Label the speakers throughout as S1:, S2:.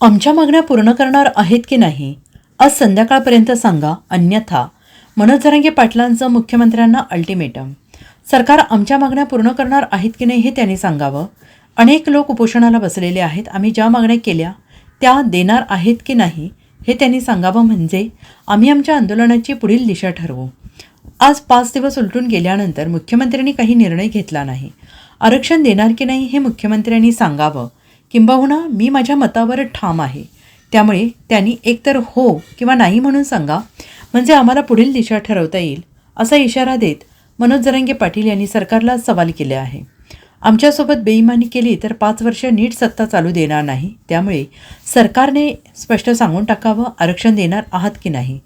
S1: आमच्या मागण्या पूर्ण करणार आहेत की नाही आज संध्याकाळपर्यंत सांगा अन्यथा मनोज जरांगे पाटलांचं मुख्यमंत्र्यांना अल्टिमेटम सरकार आमच्या मागण्या पूर्ण करणार आहेत की नाही हे त्यांनी सांगावं. अनेक लोक उपोषणाला बसलेले आहेत आम्ही ज्या मागण्या केल्या त्या देणार आहेत की नाही हे त्यांनी सांगावं म्हणजे आम्ही आमच्या आंदोलनाची पुढील दिशा ठरवू. आज पाच दिवस उलटून गेल्यानंतर मुख्यमंत्र्यांनी काही निर्णय घेतला नाही. आरक्षण देणार की नाही हे मुख्यमंत्र्यांनी सांगावं. किंबहुना मी माझ्या मतावर ठाम आहे. त्यामुळे त्यांनी एकतर हो किंवा नाही म्हणून सांगा म्हणजे आम्हाला पुढील दिशा ठरवता येईल असा इशारा देत मनोज जरंगे पाटील यांनी सरकारला सवाल केले आहे. आमच्यासोबत बेईमानी केली तर पाच वर्ष नीट सत्ता चालू देणार नाही. त्यामुळे सरकारने स्पष्ट सांगून टाकावं आरक्षण देणार आहात की नाही?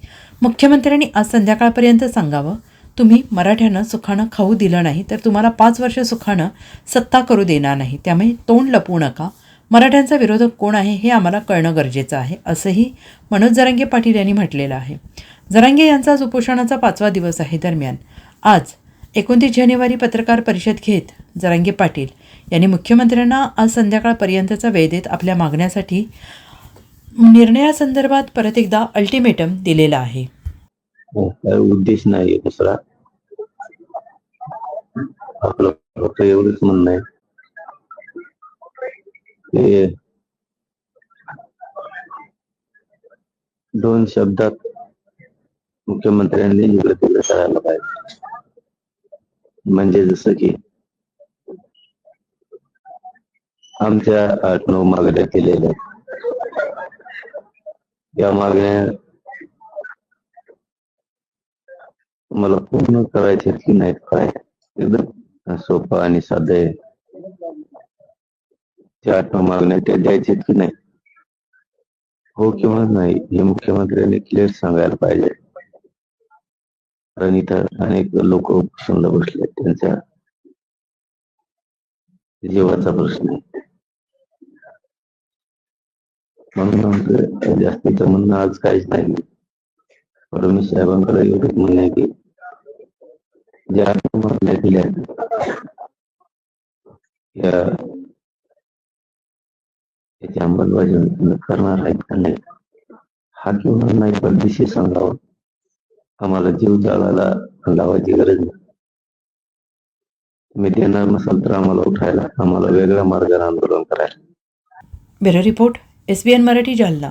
S1: मुख्यमंत्र्यांनी आज संध्याकाळपर्यंत सांगावं तुम्ही मराठ्यांना सुखानं खाऊ दिलं नाही तर तुम्हाला पाच वर्ष सुखानं सत्ता करू देणार नाही. त्यामुळे तोंड लपवू नका. मराठ्यांचा विरोधक कोण आहे हे आम्हाला कळणं गरजेचं आहे असंही मनोज जरांगे पाटील यांनी म्हटलेलं आहे. जरांगे यांचा आज उपोषणाचा पाचवा दिवस आहे दरम्यान. आज एकोणतीस जानेवारी पत्रकार परिषद घेत जरांगे पाटील यांनी मुख्यमंत्र्यांना आज संध्याकाळपर्यंतचा वेळ देत आपल्या मागण्यासाठी निर्णयासंदर्भात परत एकदा अल्टिमेटम दिलेला आहे.
S2: हो, उद्देश नाही दुसरा. आपलं फक्त एवढंच म्हणणं आहे. की दोन शब्दात मुख्यमंत्र्यांनी इकडे तिकडे करायला पाहिजे. म्हणजे जसं की आमच्या आठ नऊ मागण्या केलेल्या या मागण्या मला पूर्ण करायचे की नाहीत काय? एकदम सोपं आणि साधं आहे. त्या आत्मा मागण्या त्या द्यायचे की नाही? हो किंवा नाही हे मुख्यमंत्र्यांनी क्लिअर सांगायला पाहिजे. कारण इथं अनेक लोक प्रसन्न बसले त्यांच्या जीवाचा प्रश्न आहे. म्हणून आमचं जास्तीचं म्हणणं आज काहीच नाही. फडणवीस साहेबांकडे एवढंच म्हणणं आहे की ज्या मागण्या केल्या आहेत, या त्याची अंमलबजावणी करणार आहेत का नाही? हा किंवा नाही परदेशी सांगावा. आम्हाला जीव जाळायला लावायची गरज नाही. तुम्ही देणार नसाल तर आम्हाला उठायला आम्हाला वेगळ्या मार्गाने आंदोलन करायला.
S1: Bureau report S B N Marathi Jalna.